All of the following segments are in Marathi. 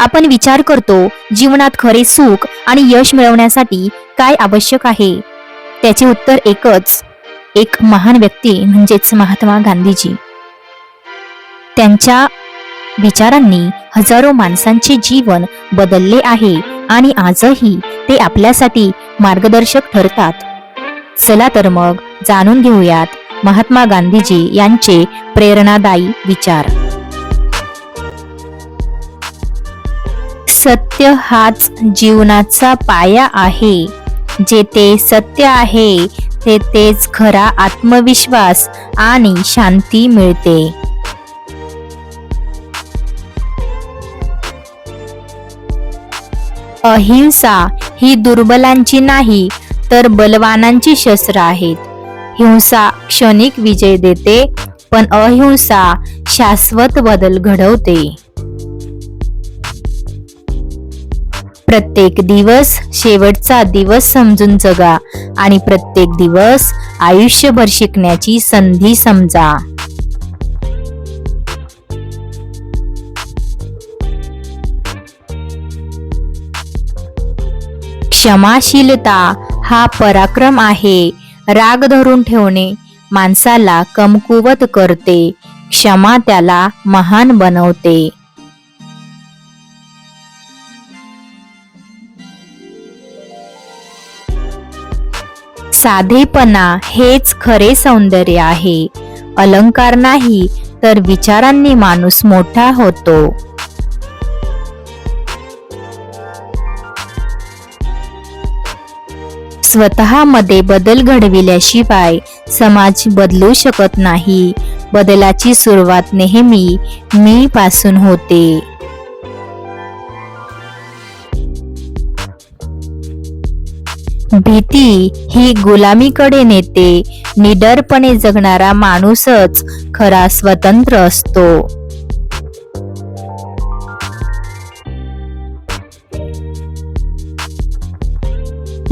आपण विचार करतो जीवनात खरे सुख आणि यश मिळवण्यासाठी काय आवश्यक आहे? त्याचे उत्तर एकच. एक महान व्यक्ती म्हणजेच महात्मा गांधीजी. त्यांच्या विचारांनी हजारो माणसांचे जीवन बदलले आहे आणि आजही ते आपल्यासाठी मार्गदर्शक ठरतात. चला तर मग जाणून घेऊयात महात्मा गांधीजी यांचे प्रेरणादायी विचार. सत्य हाच जीवनाचा पाया आहे. जेथे सत्य आहे तेथेच खरा आत्मविश्वास आणि शांती मिळते. अहिंसा ही दुर्बलांची नाही तर बलवानांची शस्त्र आहेत. हिंसा क्षणिक विजय देते पण अहिंसा शाश्वत बदल घडवते. प्रत्येक दिवस शेवटचा दिवस समजून जगा आणि प्रत्येक दिवस आयुष्यभर शिकण्याची संधी समजा. क्षमाशीलता हा पराक्रम आहे. राग धरून ठेवणे माणसाला कमकुवत करते. क्षमा त्याला महान बनवते. साधेपणा हेच खरे सौंदर्य आहे. अलंकार नाही तर विचारांनी माणूस मोठा होतो. स्वतःमध्ये बदल घडविल्याशिवाय समाज बदलू शकत नाही. बदलाची सुरुवात नेहमी मी पासून होते. भीती ही गुलामीकडे नेते. निडरपणे जगणारा माणूसच खरा स्वतंत्र असतो.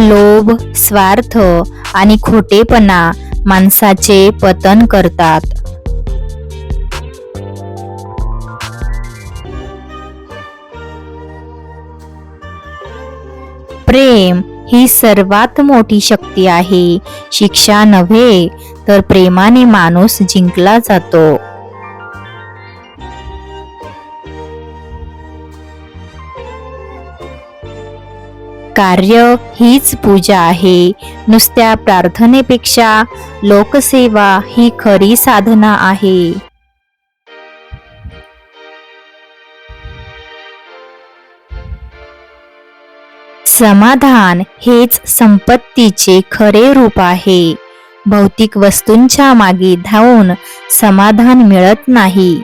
लोभ स्वार्थ आणि खोटेपणा माणसाचे पतन करतात. प्रेम ही सर्वात मोठी शक्ती आहे. शिक्षा नव्हे तर प्रेमाने माणूस जिंकला जातो. कार्य हीच पूजा आहे. नुसत्या प्रार्थनेपेक्षा लोकसेवा ही खरी साधना आहे. समाधान हेच संपत्तीचे खरे रूप आहे. भौतिक वस्तूंच्या मागे धावून समाधान मिळत नाही.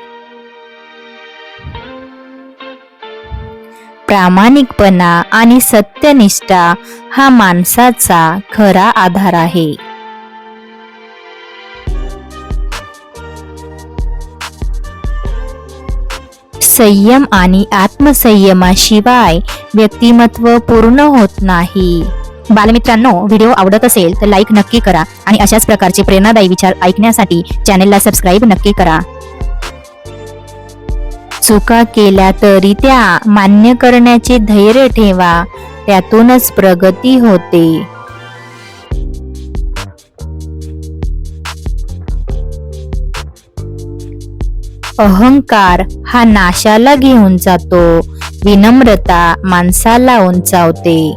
प्रामाणिकपणा आणि सत्यनिष्ठा हा माणसाचा खरा आधार आहे. संयम आणि आत्मसंयमाशिवाय व्यक्तिमत्व पूर्ण होत नाही. बालमित्रांनो व्हिडिओ आवडत असेल तर लाईक नक्की करा आणि अशाच प्रकारचे प्रेरणादायी विचार ऐकण्यासाठी चॅनेलला सबस्क्राईब नक्की करा. चुका केल्या तरी त्या मान्य करण्याचे धैर्य ठेवा. त्यातूनच प्रगती होते. अहंकार हा नाशाला घेऊन जातो. विनम्रता माणसाला उंचावते.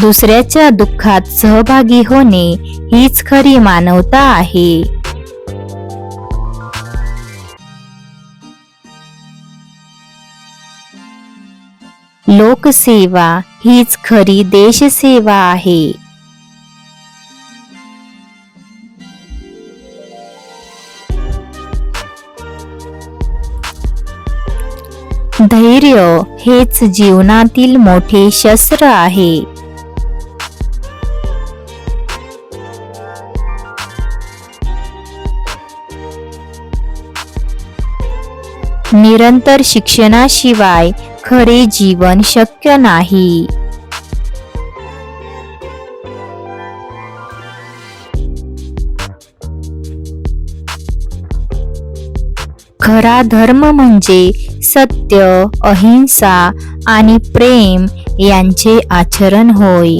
दुसऱ्याच्या दुःखात सहभागी होणे हीच खरी मानवता आहे. लोकसेवा हीच खरी देशसेवा आहे. धैर्य हेच जीवनातील मोठे शस्त्र आहे. निरंतर शिक्षणाशिवाय खरे जीवन शक्य नाही. खरा धर्म म्हणजे सत्य अहिंसा आणि प्रेम यांचे आचरण होय.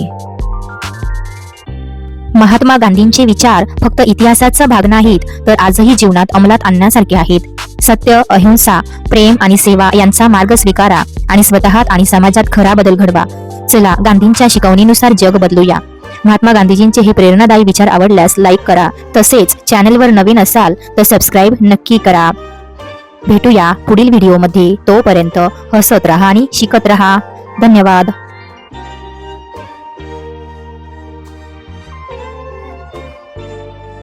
महात्मा गांधींचे विचार फक्त इतिहासाचा भाग नाहीत तर आजही जीवनात अंमलात आणण्यासारखे आहेत. सत्य अहिंसा प्रेम आणि सेवा यांचा मार्ग स्वीकारा आणि स्वतःत आणि समाजात खरा बदल घडवा. चला गांधींच्या शिकवणीनुसार जग बदलूया. महात्मा गांधीजींचे हे प्रेरणादायी विचार आवडल्यास लाईक करा. तसेच चॅनलवर नवीन असाल तर सबस्क्राईब नक्की करा. भेटूया पुढील व्हिडिओमध्ये. तोपर्यंत हसत रहा आणि शिकत रहा. धन्यवाद.